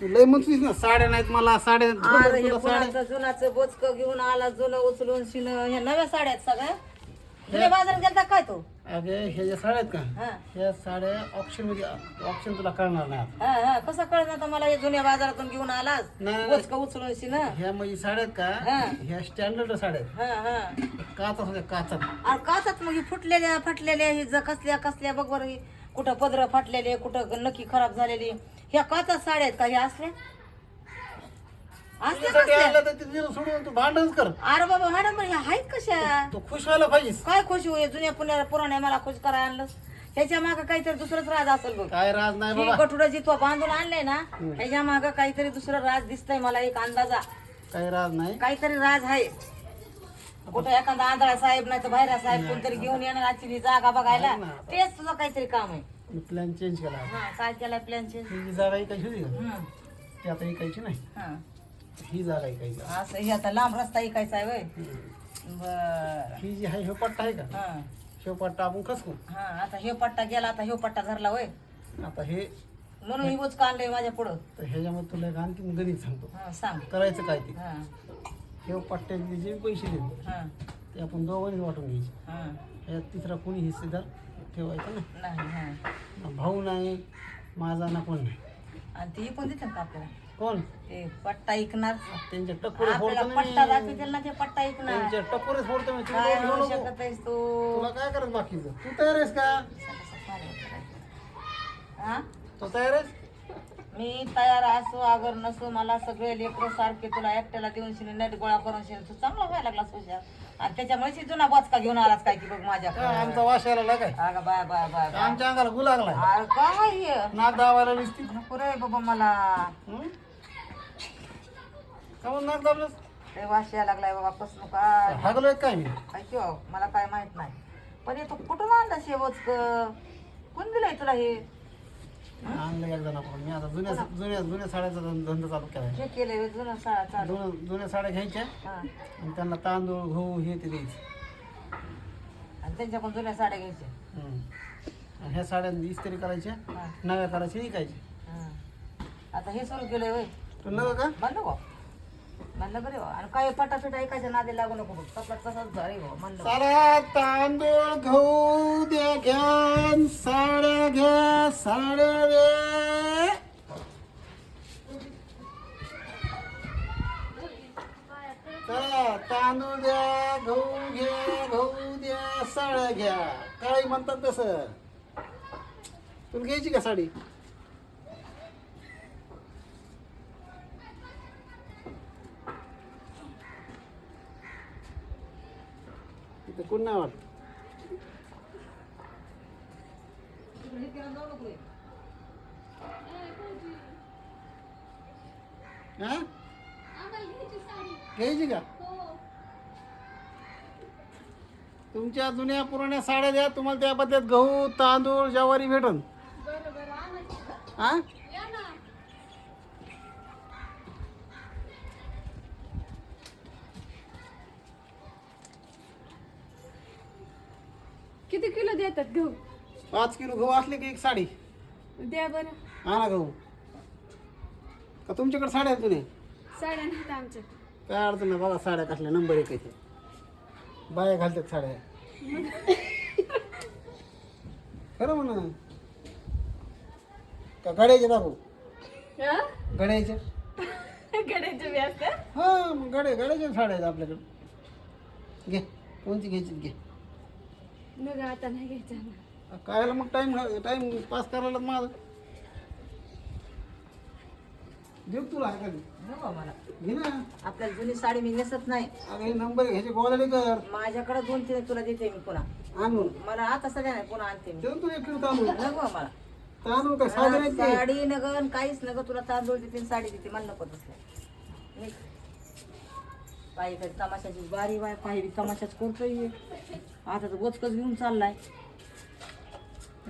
तू लय म्हणतोस ना साड्या नाहीत मला साड्या अरे हे तुला साड्या कुणाचं जुनाचं बोचक घेऊन आला जुनं उचलून शिन. ह्या नव्या साड्या आहेत सगळ्या. जुन्या बाजारात गेलता काय तो? अगे ह्या ज्या साड्या आहेत का? हा. ह्या साड्या ऑप्शनमध्ये ऑप्शन तुला कळणार नाही आता. हा हा. कसं कळलं आता मला हे जुन्या बाजारातून घेऊन आलास? नाही, नाही. बोचक उचलून शिन. हा ह्या म्हणजे साड्या आहेत का? हा. ह्या स्टँडर्ड साड्या आहेत. हा काचा होत्या काचा अरे काचात मग ही फुटलेल्या फाटलेल्या ही ज कसल्या कसल्या बघ बरं ही. कुठं पदर फाटलेले कुठं नक्की खराब झालेली. ह्या काचात साड्या आहेत का? ह्या असल्या? असल्या तुझ्यासाठी कसल्या? आणलं तर ते तिथं सोडून तू भांडणच कर. अरे बाबा मॅडम पण ह्या आहेत कशा? तू खुश व्हायला पाहिजेस. काय खुश होय जुन्या पुण्या पुराण्या मला खुश करायला आणलं. ह्याच्या मागं काहीतरी दुसरंच राज असेल बघ. काय राज नाही ही बाबा. गठुडं जी तो बांधून आणलंय ना ह्याच्या मागं काहीतरी दुसरं राज दिसतंय मला एक अंदाजा. काय राज नाही. काहीतरी राज आहे. कुठं एखादा आंधळा साहेब नाही तर भैरा साहेब कोणतरी घेऊन येणार आजची ही जागा बघायला. तेच तुझं काहीतरी काम आहे. मी प्लॅन चेंज केला हा काय केलाय प्लॅनचे ही जी जागा ऐकायची होती का? ती आता ऐकायची नाही. हा. ही जागा ऐकायची असं हे आता लांब रस्ता ऐकायचा आहे वय बर. ही जी आहे हे पट्टा आहे का? हा. हे पट्टा आपण खसकू हा आता हे पट्टा गेला आता हे पट्टा धरला वय आता हे म्हणून ही उचका आणलंय माझ्या पुढं. तर ह्याच्यामध्ये तुला एक आणखी गणित सांगतो. हा सांग. करायचं काय ते? हा. हे पट्ट्याचे जे पैसे देतो हा. ते आपण दोघांनीच वाटून घ्यायचे. हा. तिसरा कोणी हिस्सेदार ठेवायचा नाही नाही हा. ना भाऊ नाही माझा ना कोण नाही? आणि ते पण देतात का आपल्याला? कोण? ते पट्टा ऐकणार त्यांच्या आपल्याला फोडतो पट्टा ना मी. दाखवतील ना ते पट्टा ऐकणार त्यांच्या टपोरे फोडतो मी. तू काय बोलू नको. शकत आहेस तू. तुला काय करत बाकीचं? तू तयार आहेस का? हा? तू तयार आहेस? मी तयार असो अगर नसो मला सगळे लेकरं सारखे तुला एकट्याला देऊन शिने नेट गोळा करून शिने. तू चांगला व्हायला लागला हुशार आणि त्याच्यामुळे जुना बचका घेऊन आलाच काय की बघ माझ्या. आमचा लागला काय? अगं बाय बाय बाय बाय. आमच्या अंगाला गु लागलाय. अरे काय हे? नाक दाबायला नुसती नको रे बाबा मला? का म्हणून नाक दाबलंस? लय वास यायला लागलाय बाबा कसं काय? हागलोय काय मी? काय किंवा मला काय माहीत नाही. पण हे तू कुठून आणला शेवच कोण दिलंय तुला हे? आणलं एकदा ना मी आता जुन्या जुन्या जुन्या साड्याचा धं- धंदा चालू केलाय. हे केलंय जुनं साळा चालू. जुन्या साड्या घ्यायच्या हा. आणि त्यांना तांदूळ गहू हे ते द्यायचे. आणि त्यांच्याकडून जुन्या साड्या घ्यायच्या. हं. आणि ह्या साड्या इस्त्री करायच्या हा. नव्या करायच्या विकायच्या. हा. आता हे सुरू केलंय वय. तू नवं का? गो म्हणलं बरे आणि काय पटाफिटा ऐकायच्या नादी लागू नको बघ तसला तसाच झाले गो म्हणलं. साड्या तांदूळ गहू द्या घ्या साड्या घ्या साड्या द्या. चला तांदूळ द्या गहू घ्या गहू द्या साड्या घ्या. काय म्हणतात तसं? तुला घ्यायची का साडी? तिथं कोण नाही वाटत घ्यायची का? तुमच्या जुन्या पुराण्या साड्या द्या तुम्हाला त्या बदल्यात गहू तांदूळ ज्वारी भेटन. हा? किती किलो देतात गहू? पाच किलो गहू असले की एक साडी. द्या बरं. हा ना गहू. का तुमच्याकडे साड्या आहेत साड्या नाहीत आमच्यात. काय अडचण नाही बघा साड्या कसल्या नंबर एक आहे बाया घालतात साड्या. खरं म्हणा. का गड्याचे दाखवू? गड्याचे? गड्याचे बी असतात? हा मग गडे गड्याच्या साड्या आहेत आपल्याकडे. घे कोणती घ्यायची घे. मग आता नाही घ्यायचं. कायला मग टाइम टाइम पास करायला माझं. देऊ तुला आहे का नाही? नको मला? घे ना. आपल्याला जुनी साडी मी नेसत नाही. अगं हे नंबर घ्यायचे गोवाले कर. माझ्याकडे दोन तीन तुला देते मी पुन्हा. आणून मला आता सगळ्या नाही पुन्हा आणते मी. देऊ तुला एक किलो तांदूळ. नको मला? तांदूळ काय साधे नाहीत ते. साडी नगन काहीच नग तुला तांदूळ देते आणि साडी देते मला नको तसलं. काही तमाशाची बारी बाय बी तमाशाच करतोय हे. आता तर वचकच घेऊन चाललाय.